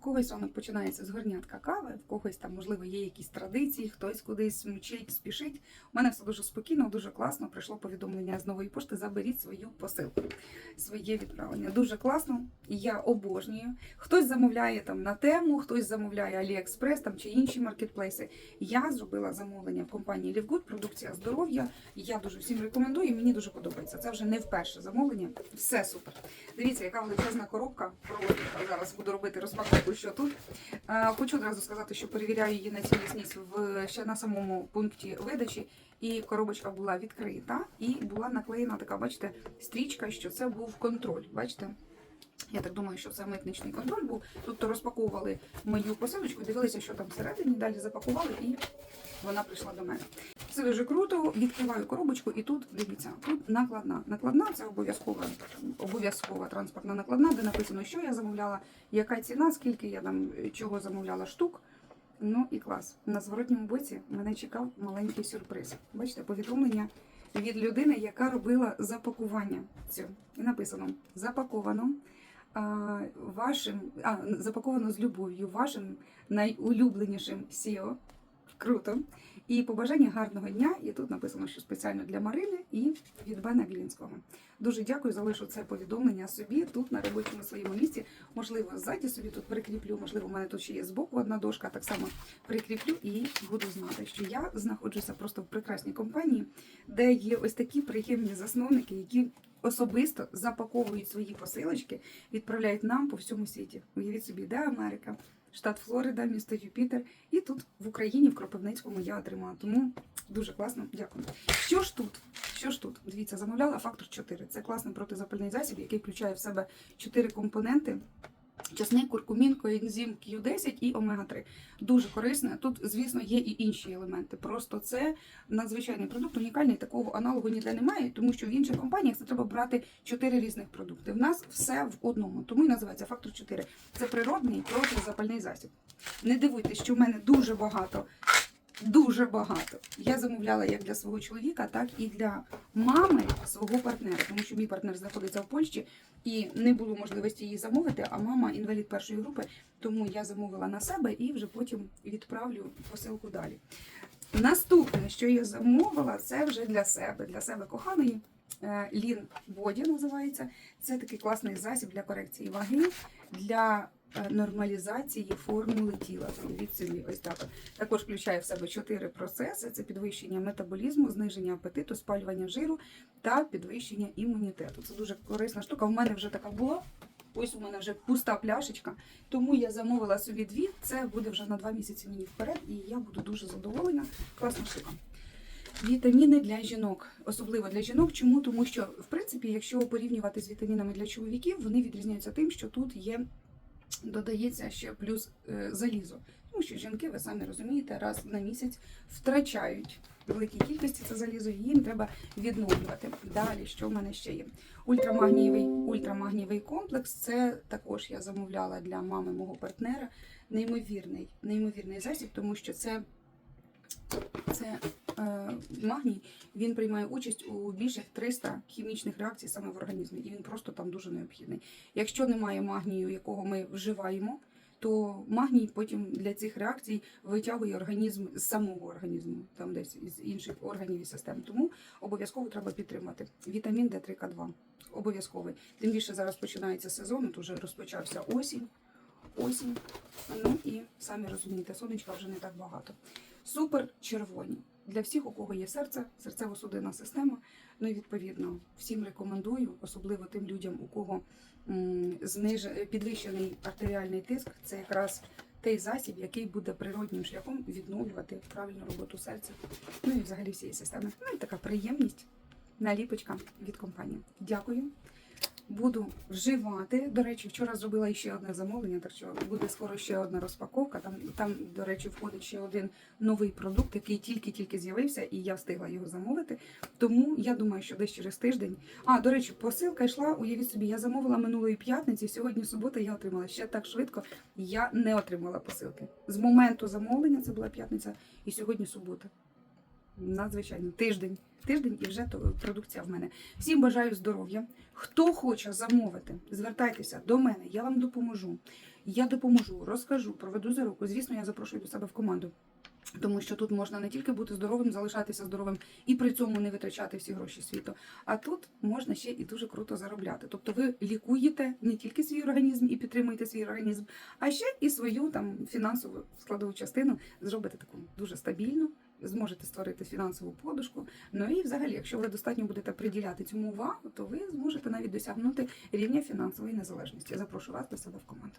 когось ранок починається з горнятка кави, в когось там, можливо, є якісь традиції, хтось кудись мчить, спішить. У мене все дуже спокійно, дуже класно. Прийшло повідомлення з нової пошти. Заберіть свою посилку, своє відправлення. Дуже класно. і Я обожнюю. Хтось замовляє там на тему, хтось замовляє AliExpress там чи інші маркетплейси. Я зробила замовлення в компанії Livegood, продукція здоров'я. Я дуже всім рекомендую. Мені дуже подобається. Це вже не вперше замовлення. Все супер. Дивіться, яка величезна коробка. Проводка. Зараз буду робити розпаковку, що тут. Е, Хочу одразу сказати, що перевіряю її на цілісність в ще на самому пункті видачі. І коробочка була відкрита, і була наклеєна така, бачите, стрічка, що це був контроль. Бачите? Я так думаю, що це митничний контроль був. Тобто розпаковували мою посилочку, дивилися, що там всередині, далі запакували, і вона прийшла до мене. Це дуже круто. Відкриваю коробочку, і тут дивіться, тут накладна. Накладна це обов'язкова обов'язкова транспортна накладна, де написано, що я замовляла, яка ціна, скільки я там е, чого замовляла штук. Ну і клас. На зворотньому боці мене чекав маленький сюрприз. Бачите, повідомлення від людини, яка робила запакування. Цього. І написано: запаковано а, вашим, а, запаковано з любов'ю, вашим найулюбленішим SEO. Круто. І побажання гарного дня. І тут написано, що спеціально для Марини і від Бена Глінського. Дуже дякую, залишу це повідомлення собі тут на робочому своєму місці. Можливо, ззаді собі тут прикріплю. Можливо, у мене тут ще є збоку одна дошка. Так само прикріплю і буду знати, що я знаходжуся просто в прекрасній компанії, де є ось такі приємні засновники, які особисто запаковують свої посилочки, відправляють нам по всьому світі. Уявіть собі, де Америка, штат Флорида, місто Юпітер. І тут в Україні, в Кропивницькому, я отримала. Тому дуже класно, дякую. Що ж тут? Що ж тут? Дивіться, замовляла фактор 4. Це класний протизапальний засіб, який включає в себе 4 компоненти. Часник, куркумін, коензим Q10 і омега-3. Дуже корисне. Тут, звісно, є і інші елементи. Просто це надзвичайний продукт, унікальний, такого аналогу ніде немає, тому що в інших компаніях це треба брати 4 різних продукти. В нас все в одному, тому і називається фактор 4. Це природний протизапальний засіб. Не дивуйтесь, що в мене дуже багато. Дуже багато. Я замовляла як для свого чоловіка, так і для мами свого партнера, тому що мій партнер знаходиться в Польщі і не було можливості її замовити. А мама інвалід першої групи, тому я замовила на себе і вже потім відправлю посилку далі. Наступне, що я замовила, це вже для себе, для себе коханої. Е, Лін Боді називається. Це такий класний засіб для корекції ваги, для нормалізації формули тіла. Собі ось так. Також включає в себе чотири процеси: це підвищення метаболізму, зниження апетиту, спалювання жиру та підвищення імунітету. Це дуже корисна штука. У мене вже така була. Ось у мене вже пуста пляшечка, тому я замовила собі дві. Це буде вже на два місяці мені вперед, і я буду дуже задоволена. Класна штука. Вітаміни для жінок, особливо для жінок. Чому? Тому що, в принципі, якщо порівнювати з вітамінами для чоловіків, вони відрізняються тим, що тут є, додається ще плюс е, залізо. Тому що жінки, ви самі розумієте, раз на місяць втрачають великі кількості це залізо, їм треба відновлювати. Далі, що в мене ще є? Ультрамагнієвий, ультрамагнієвий комплекс. Це також я замовляла для мами мого партнера. Неймовірний, неймовірний засіб, тому що це, це е, магній, він приймає участь у більше 300 хімічних реакцій саме в організмі, і він просто там дуже необхідний. Якщо немає магнію, якого ми вживаємо, то магній потім для цих реакцій витягує організм з самого організму, там десь із інших органів і систем. Тому обов'язково треба підтримати. Вітамін Д3К2 обов'язковий. Тим більше зараз починається сезон, от уже розпочався осінь. Осінь. Ну і самі розумієте, сонечка вже не так багато. Супер червоні. Для всіх, у кого є серце, серцево-судинна система. Ну і відповідно всім рекомендую, особливо тим людям, у кого зниж... підвищений артеріальний тиск. Це якраз той засіб, який буде природнім шляхом відновлювати правильну роботу серця. Ну і взагалі всієї системи. Ну і така приємність. Наліпочка від компанії. Дякую. Буду вживати. До речі, вчора зробила ще одне замовлення, так що буде скоро ще одна розпаковка. Там, там, до речі, входить ще один новий продукт, який тільки-тільки з'явився, і я встигла його замовити. Тому я думаю, що десь через тиждень. А, до речі, посилка йшла. Уявіть собі, я замовила минулої п'ятниці. Сьогодні субота я отримала ще так швидко. Я не отримала посилки. З моменту замовлення це була п'ятниця, і сьогодні субота. Надзвичайно тиждень. Тиждень і вже то продукція в мене. Всім бажаю здоров'я. Хто хоче замовити, звертайтеся до мене, я вам допоможу. Я допоможу, розкажу, проведу за руку. Звісно, я запрошую до себе в команду. Тому що тут можна не тільки бути здоровим, залишатися здоровим і при цьому не витрачати всі гроші світу. А тут можна ще і дуже круто заробляти. Тобто ви лікуєте не тільки свій організм і підтримуєте свій організм, а ще і свою там фінансову складову частину зробите таку дуже стабільну. Зможете створити фінансову подушку. Ну і взагалі, якщо ви достатньо будете приділяти цьому увагу, то ви зможете навіть досягнути рівня фінансової незалежності. Я запрошую вас до себе в команду.